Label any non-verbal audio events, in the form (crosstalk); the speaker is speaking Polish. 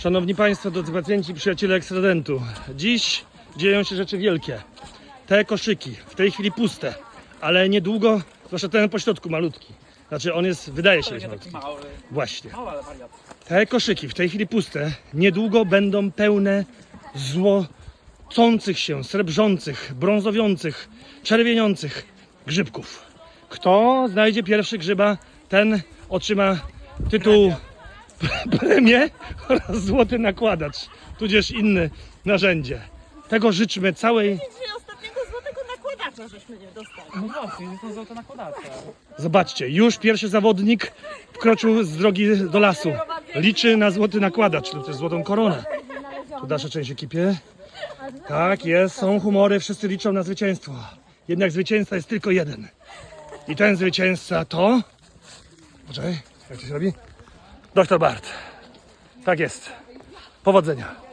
Szanowni Państwo, drodzy pacjenci, przyjaciele ekstradentu. Dziś dzieją się rzeczy wielkie. Te koszyki, w tej chwili puste, ale niedługo, zwłaszcza ten po środku malutki. Znaczy on jest, wydaje się Nie malutki. Właśnie. Te koszyki, w tej chwili puste, niedługo będą pełne złocących się, srebrzących, brązowiących, czerwieniących grzybków. Kto znajdzie pierwszy grzyba, ten otrzyma tytuł (laughs) premię oraz złoty nakładacz, tudzież inne narzędzie. Tego życzmy całej. Że ostatniego złotego nakładacza żeśmy nie dostali. No właśnie, jest to złota nakładacza. Zobaczcie, już pierwszy zawodnik wkroczył z drogi do lasu. Liczy na złoty nakładacz, lub też złotą koronę. Tu dalsza część ekipie. Tak, jest, są humory, wszyscy liczą na zwycięstwo. Jednak zwycięzca jest tylko jeden. I ten zwycięzca to... Poczekaj, jak to się robi? Doktor Bart. Tak jest. Powodzenia.